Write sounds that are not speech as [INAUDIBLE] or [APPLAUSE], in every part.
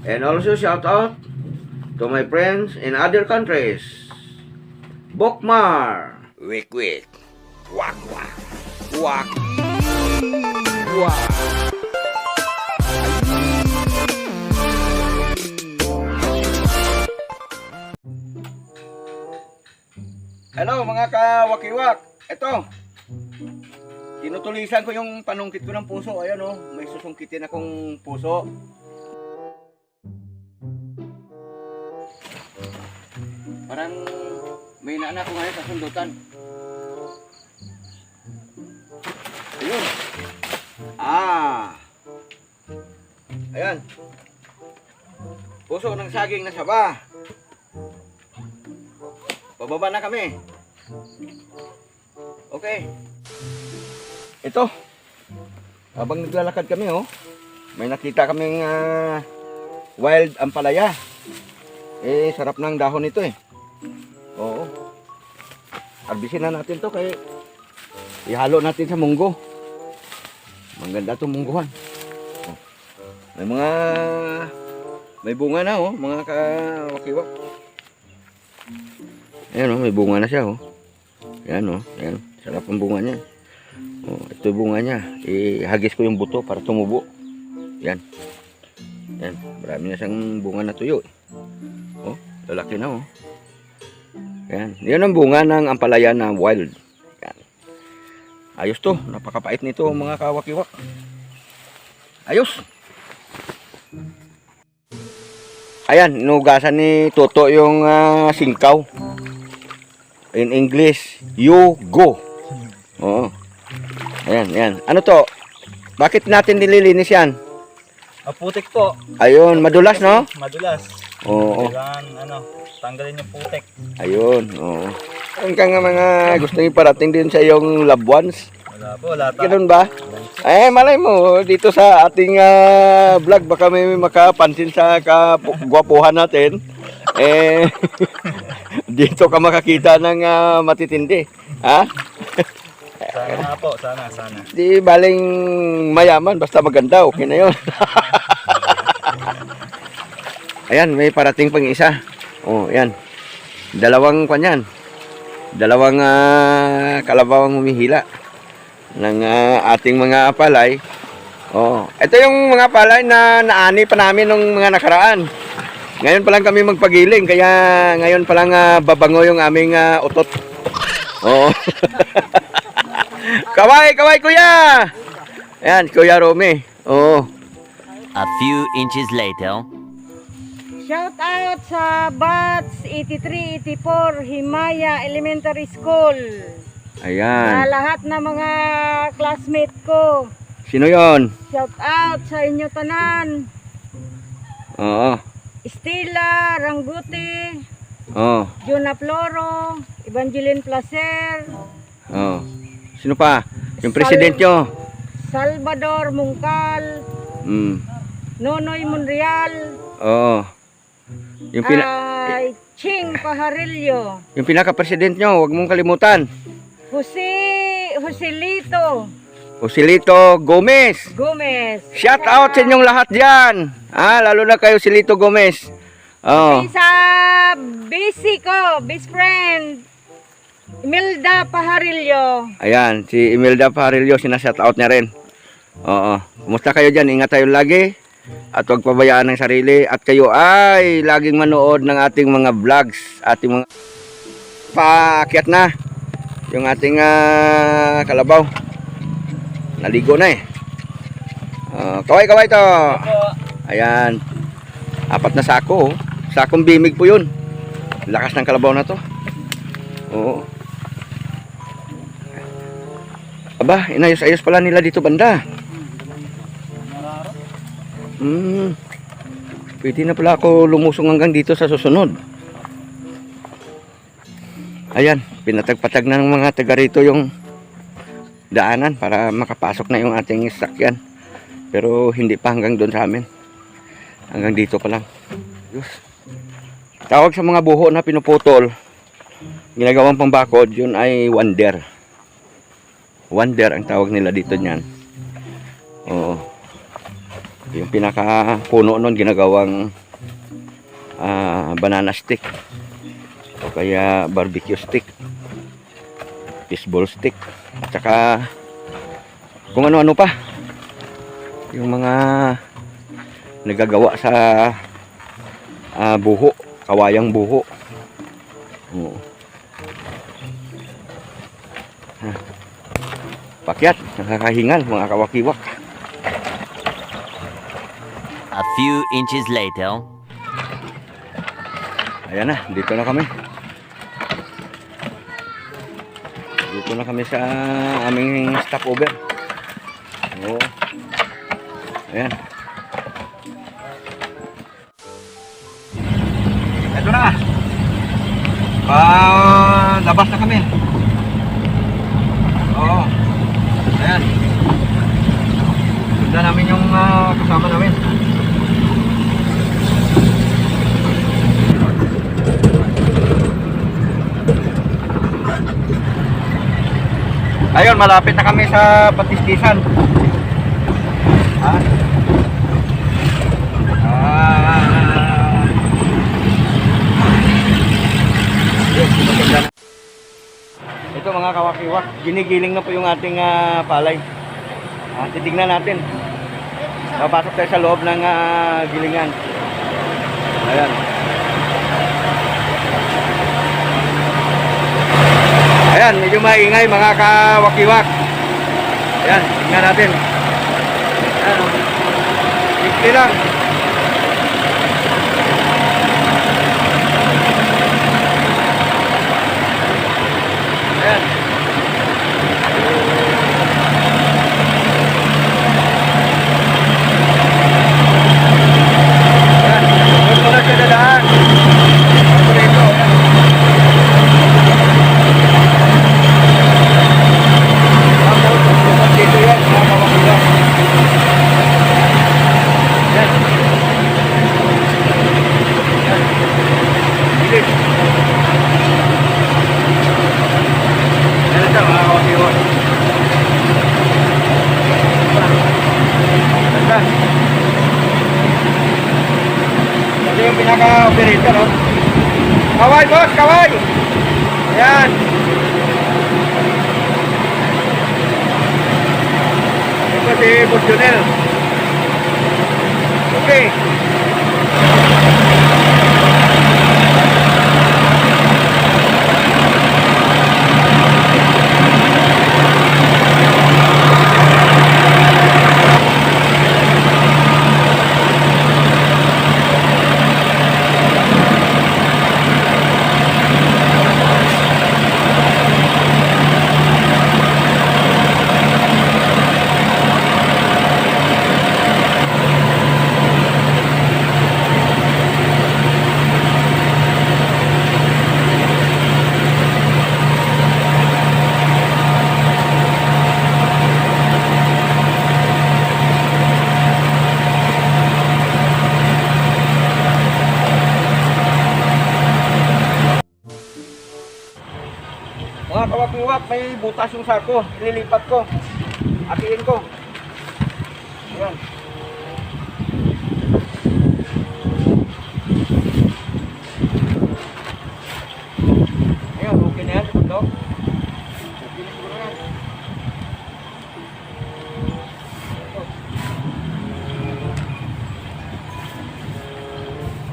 And also shout out to my friends in other countries. Bokmar. Wik wik. Wak wak. Wak. Wak. Hello mga kawakiwak. Ito. Tinutulisan ko yung panungkit ko ng puso. Ayan oh, may susungkitin akong puso. Parang may naanak ko ngayon sa sundutan. Ayun. Ah. Ayan. Puso ng saging na saba. Bababa na kami. Okay. Ito. Habang naglalakad kami, oh, may nakita kaming ah, wild ampalaya. Eh, sarap ng dahon nito eh. Arbisin na natin to kay ihalo natin sa munggo. Maganda itong mungguhan. Oh. May mga may bunga na oh, mga kawakiwak. Ayan oh, may bunga na siya oh. Ayan oh, ayan. Sarap ang bunga niya. Oh, ito bunga niya. Ihagis ko yung buto para tumubo. Yan. Yan. Marami na siyang bunga na tuyo. eh. Oh, lalaki na oh. Yan. Yan ang bunga ng ampalaya na wild. Yan. Ayos to. Napakapait nito mga kawakiwak. Ayos. Ayan, inugasan ni Toto yung ah, singkaw. In English, you go. Oo. Ayan, ayan. Ano to? Bakit natin nililinis yan? Maputik po. Ayun, madulas, no? Madulas. Oo. Kailangan ano, tanggalin yung putik. Ayun, oo. Ang ka nga mga gusto nyo parating din sa iyong loved ones. Wala po, wala pa. Ganun ba? Eh, malay mo, dito sa ating ah, vlog, baka may makapansin sa kagwapuhan natin. Eh, [LAUGHS] dito ka makakita ng ah, matitindi. Ha? Sana nga po, sana, sana. Di baling mayaman, basta maganda, okay na yun. [LAUGHS] ayan, may parating pang isa. Oh, ayan. Dalawang kanyan. Dalawang ah, kalabawang humihila ng ah, ating mga palay. Oh, ito yung mga palay na naani pa namin nung mga nakaraan. Ngayon pa lang kami magpagiling, kaya ngayon pa lang ah, babango yung aming ah, utot. Oo. [LAUGHS] kaway, kaway kuya! Ayan, Kuya Romy. Oo. A few inches later. Shout out sa Bats 8384 Himaya Elementary School. Sa Ayan. lahat ng mga classmate ko. Sino yon? Shout out sa inyo tanan. Oo. Estela Ranguti, Oo. Juna Floro, Evangeline Placer, Oo. Sino pa? Yung president nyo. Salvador Mungkal, Mm. Nonoy Monreal, Oo. Yung, pina ay Ching Pajarillo, yung pinaka-president nyo, huwag mong kalimutan. Jose Joselito Joselito Gomez. Gomez. Shout out sa inyong lahat dyan. Ah, lalo na kayo, Silito Gomez. Oo. Sa busy ko, best friend, Imelda Pajarillo. Ayan, si Imelda Parillo, sinashout out niya rin. Oo. Kumusta kayo dyan? Ingat tayo lagi. At huwag pabayaan ng sarili. At kayo ay laging manood ng ating mga vlogs. Ating mga paakyat na. Yung ating ah, kalabaw. Naligo na eh. Oh, kaway kaway to. Ayan. Apat na sako. oh. Sakong bimig po yun. Lakas ng kalabaw na to. Oo. Aba, inayos-ayos pala nila dito banda. Hmm. Pwede na pala ako lumusong hanggang dito sa susunod. Ayan, pinatagpatag na ng mga taga rito yung daanan para makapasok na yung ating sakyan. Pero hindi pa hanggang doon sa amin. Hanggang dito pa lang. Diyos. Tawag sa mga buho na pinuputol, ginagawang pambakod, yun ay wonder. Wonder ang tawag nila dito niyan. Oo. Yung pinaka puno nun ginagawang ah, banana stick. O kaya barbecue stick. Fishball stick. At saka kung ano-ano pa. Yung mga nagagawa sa ah, buho. Kawayang buho. Oo. Ah. pakyat. Nakakahingal mga kawakiwak A few inches later. Ayan na, dito na kami. Dito na kami sa aming stopover. Oo. Ayan. Ito na. Pa, labas na kami. Oo. Ayan. Sundan namin yung ah, kasama namin. Ayun, malapit na kami sa patistisan. Ha? Ah. Ito mga kawakiwak, ginigiling na po yung ating ah, palay. Ah, titignan natin. Papasok tayo sa loob ng ah, gilingan. Ayan. Ayan, medyo maingay mga kawakiwak. Ayan, tingnan natin. Ayan. Simple lang. Ayan. Ayan, doon muna siya dadaan. Butas yung sako. Ililipat ko. Atiin ko. Ayan. Ayan, okay na yan. Dok. Okay na siguro yan.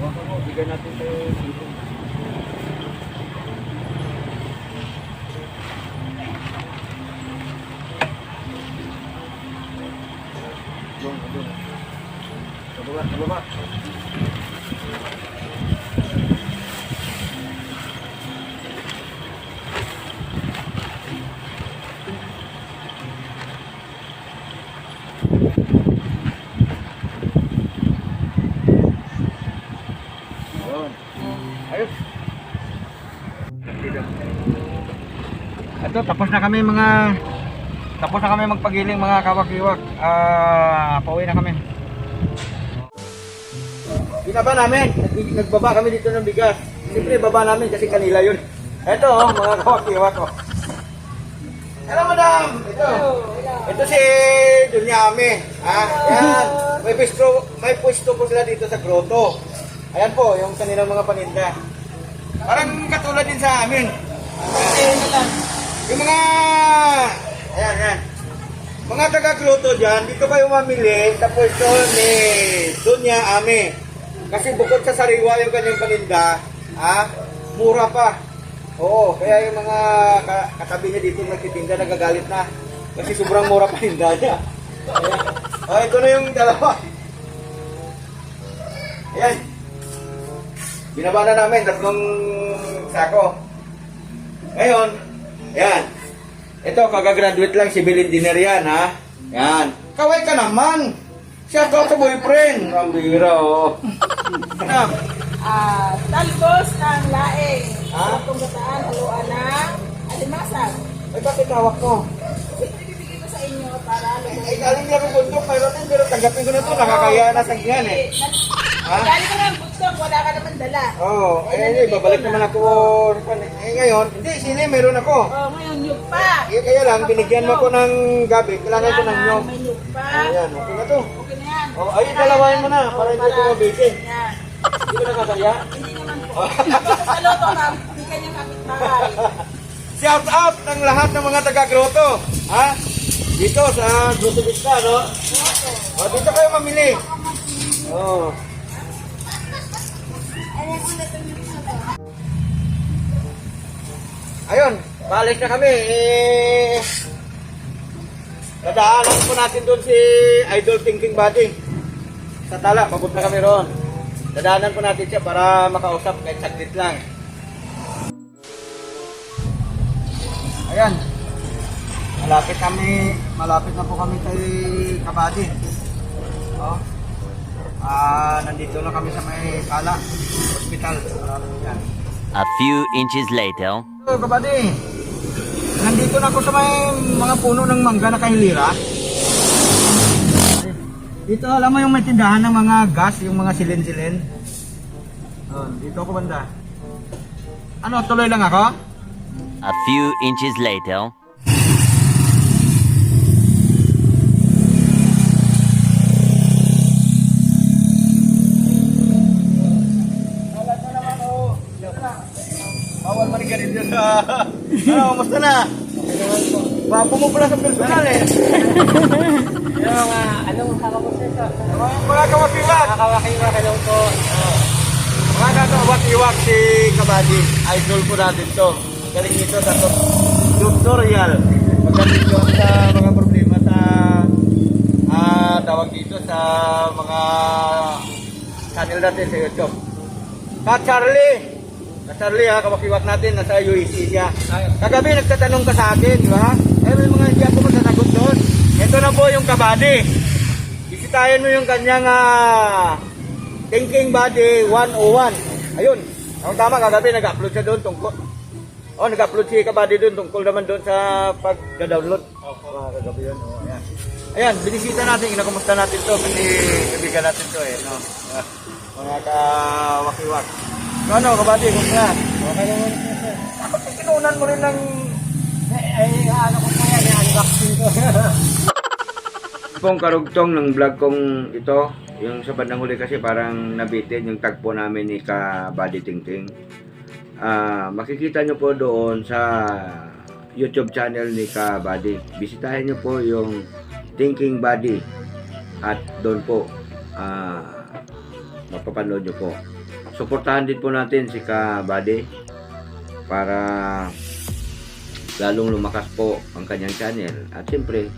Hawakan mo, bigyan natin sa dito. Doon, doon. Sa baba, sa baba. Ayun. Ayos. Ito, tapos na kami mga tapos na kami magpagiling mga kawakiwak. Ah, pauwi na kami. Binaba namin. Nag- Nagbaba kami dito ng bigas. Siyempre, baba namin kasi kanila yun. Ito, oh, mga kawakiwak. Oh. Hello, madam. Ito. Ito si Dunyame. Ha? Yan. may pwesto, may pwesto po sila dito sa grotto. Ayan po, yung kanilang mga paninda. Parang katulad din sa amin. Kasi yung mga, ayan, ayan. Mga taga-grotto dyan, dito kayo mamili sa pwesto ni Dunya Ame. Kasi bukod sa sariwa yung kanyang paninda, ah, mura pa. Oo, kaya yung mga ka- katabi niya dito nagtitinda nagagalit na. Kasi sobrang mura paninda niya. Ayan. Oh, ito na yung dalawa. Ayan. Binaba na namin tatlong sako. Ngayon, ayan. Ito, kagagraduate lang, civil engineer yan, ha? Yan. Kaway ka naman. Siya ko sa boyfriend. Ang bira, oh. Ano? Ah, talbos ng laing. Ha? Itong gataan, haluan ng alimasag. Ay, bakit hawak mo? Ito ibibigay ko sa inyo para Ay, ay, galing niya kung bundok, mayroon din, pero tanggapin ko na to, nakakaya na sa yan, eh. Ha? Galing ka ng bundok, wala ka naman dala. Oo, oh, eh, babalik naman ako. Eh, ngayon, hindi, sini, meron ako. Oh, ngayon, nyug pa. Eh, kaya lang, binigyan mo ko ng gabi, kailangan ko ng nyog. May nyug pa. Ayan, okay na to. Okay na yan. Oh, ay, dalawain mo na, para hindi ko mabitin. Yan. Nakakaya. Hindi naman po. Sa loto, ma'am. Hindi kanyang kapitbahay. Shout out ng lahat ng mga taga-grotto. Ha? Dito sa Grotto Vista, no? O, dito kayo mamili. Oh. Ayun, balik na kami. Eh, dadaanan po natin doon si Idol Thinking Body. Sa tala, papunta kami roon. Dadaanan po natin siya para makausap kahit saglit lang. Ayan. Malapit kami, malapit na po kami kay Kabady. Oh. Ah, nandito na kami sa may Kala Hospital. Ayan. A few inches later. Oh, Kabady. Nandito na ako sa may mga puno ng mangga na kahilira. Dito alam mo yung may tindahan ng mga gas, yung mga silin-silin. Oh, dito ako banda. Ano, tuloy lang ako? A few inches later. Bawal manigarilyo sa... Ano, kamusta na? Bapo mo pala sa personal eh. [LAUGHS] Yung mga, anong kakaproseso? Mga, mga kawasiwak. Nakakawakiwa ka lang po. Mga kakawasiwak si Kabadi. Idol ko natin to. Galing nito sa to- tutorial. Pagdating doon sa mga problema sa ah, tawag dito sa mga channel natin sa YouTube. Ka Charlie! Ka Charlie ha, kawakiwak natin, nasa UAC siya. Kagabi nagtatanong ka sa akin, di ba? Eh, may mga hindi ako masasagot. Ito na po yung kabady. Bisitahin mo yung kanyang ah, Thinking Body 101. Ayun. Ang tama, kagabi nag-upload siya doon tungkol. Oh, nag-upload si Kabady doon tungkol naman doon sa pag-download. Oh, kagabi yun. Oh, ayan. Ayan, binisita natin, kinakumusta natin to kasi kaibigan natin to eh, no? Ah, mga kawakiwak. So ano, Kabady, kumusta? Okay naman. Ako, tinunan mo rin ng Ay, ano ko kaya, ni-unboxing ko. pong karugtong ng vlog kong ito, yung sa bandang huli kasi parang nabitin yung tagpo namin ni Ka Buddy Tingting. Ah, makikita nyo po doon sa YouTube channel ni Ka Buddy. Bisitahin nyo po yung Thinking Buddy at doon po ah mapapanood nyo po. Suportahan din po natin si Ka Buddy para lalong lumakas po ang kanyang channel. At siyempre,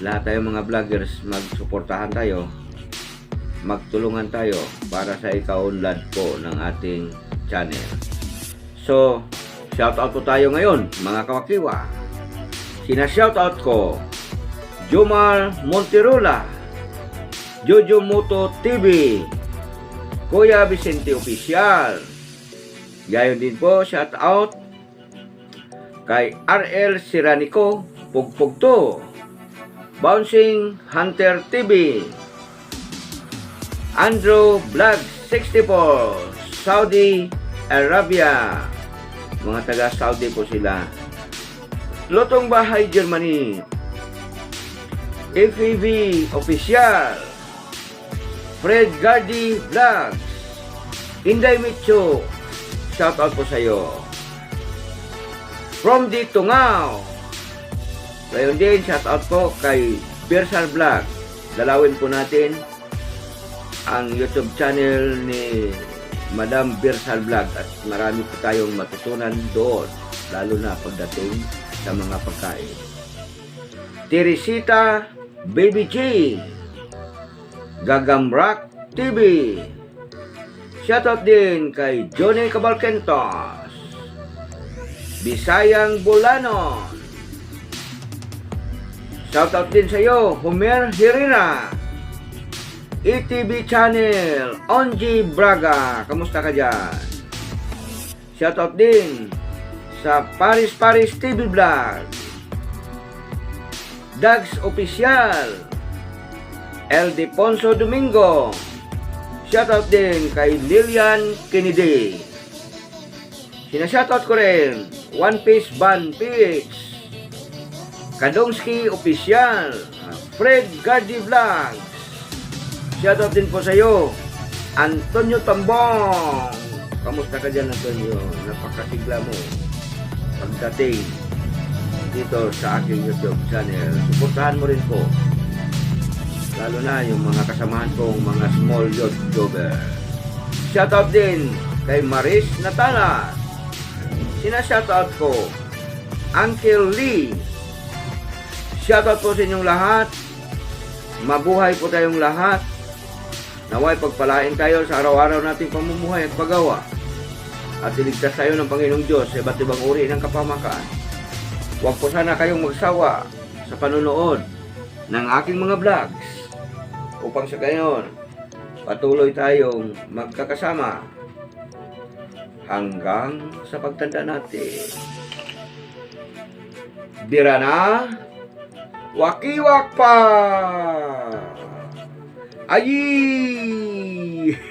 lahat tayong mga vloggers magsuportahan tayo magtulungan tayo para sa ikaunlad po ng ating channel. So shout out po tayo ngayon mga kawakiwa. Sina shout out ko Jomar Monterola Jojo Moto TV Kuya Vicente Official gayon din po shout out kay RL Siranico Pugpugto Bouncing Hunter TV Andrew Vlog 64 Saudi Arabia. Mga taga Saudi po sila. Lotong Bahay Germany. FEV Official. Fred Gardy Vlogs, Inday Micho, shout out po sa iyo. From the Tungao, Gayon din, shout out po kay Bersal Vlog. Dalawin po natin ang YouTube channel ni Madam Bersal Vlog at marami po tayong matutunan doon, lalo na pagdating sa mga pagkain. Teresita Baby G Gagamrak TV Shoutout din kay Johnny Cabalkentos Bisayang Bulanon Shoutout din sa iyo, Homer Herrera. ETV Channel Onji Braga. Kamusta ka dyan? Shoutout din sa Paris Paris TV Vlog. Dags Official El Deponso Domingo. Shoutout din kay Lilian Kennedy Sinashoutout ko rin One Piece Band PX Kadongski Official Fred Gardy Vlog Shoutout din po sa iyo Antonio Tambong Kamusta ka dyan Antonio? Napakasigla mo Pagdating dito sa aking YouTube channel. Suportahan mo rin po. Lalo na yung mga kasamahan kong mga small YouTuber. Shoutout din kay Maris Natala. Sina-shoutout ko Uncle Lee. Shoutout po sa inyong lahat. Mabuhay po tayong lahat. Naway pagpalain tayo sa araw-araw nating pamumuhay at paggawa. At iligtas tayo ng Panginoong Diyos sa iba't ibang uri ng kapamakan. Huwag po sana kayong magsawa sa panonood ng aking mga vlogs upang sa gayon patuloy tayong magkakasama hanggang sa pagtanda natin. Bira na, wakiwak pa! Ayi! [LAUGHS]